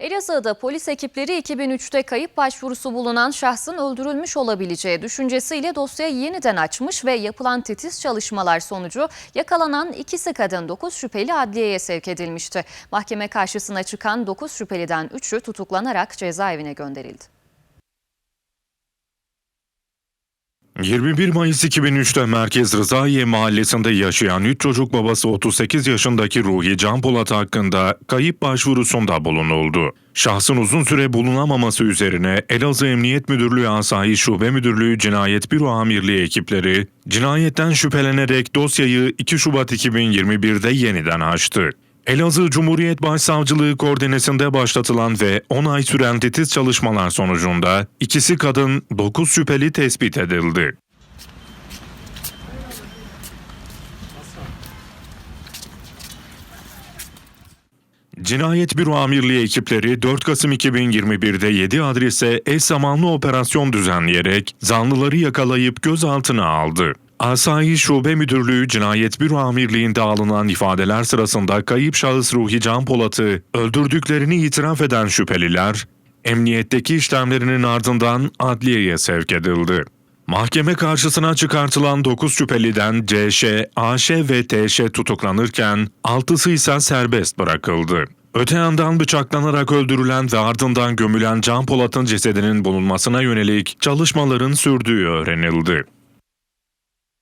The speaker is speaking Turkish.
Elazığ'da polis ekipleri 2003'te kayıp başvurusu bulunan şahsın öldürülmüş olabileceği düşüncesiyle dosyayı yeniden açmış ve yapılan titiz çalışmalar sonucu yakalanan ikisi kadın 9 şüpheli adliyeye sevk edilmişti. Mahkeme karşısına çıkan 9 şüpheliden 3'ü tutuklanarak cezaevine gönderildi. 21 Mayıs 2003'te Merkez Rızaiye mahallesinde yaşayan 3 çocuk babası 38 yaşındaki Ruhi Can Polat hakkında kayıp başvurusunda bulunuldu. Şahsın uzun süre bulunamaması üzerine Elazığ Emniyet Müdürlüğü Asayiş Şube Müdürlüğü Cinayet Büro Amirliği ekipleri cinayetten şüphelenerek dosyayı 2 Şubat 2021'de yeniden açtı. Elazığ Cumhuriyet Başsavcılığı koordinesinde başlatılan ve 10 ay süren titiz çalışmalar sonucunda ikisi kadın 9 şüpheli tespit edildi. Cinayet Büro Amirliği ekipleri 4 Kasım 2021'de 7 adrese eş zamanlı operasyon düzenleyerek zanlıları yakalayıp gözaltına aldı. Asayi Şube Müdürlüğü Cinayet Büro Amirliği'nde alınan ifadeler sırasında kayıp şahıs Ruhi Can Polat'ı öldürdüklerini itiraf eden şüpheliler, emniyetteki işlemlerinin ardından adliyeye sevk edildi. Mahkeme karşısına çıkartılan 9 şüpheliden CŞ, AŞ ve TŞ tutuklanırken 6'sı ise serbest bırakıldı. Öte yandan bıçaklanarak öldürülen ve ardından gömülen Can Polat'ın cesedinin bulunmasına yönelik çalışmaların sürdüğü öğrenildi.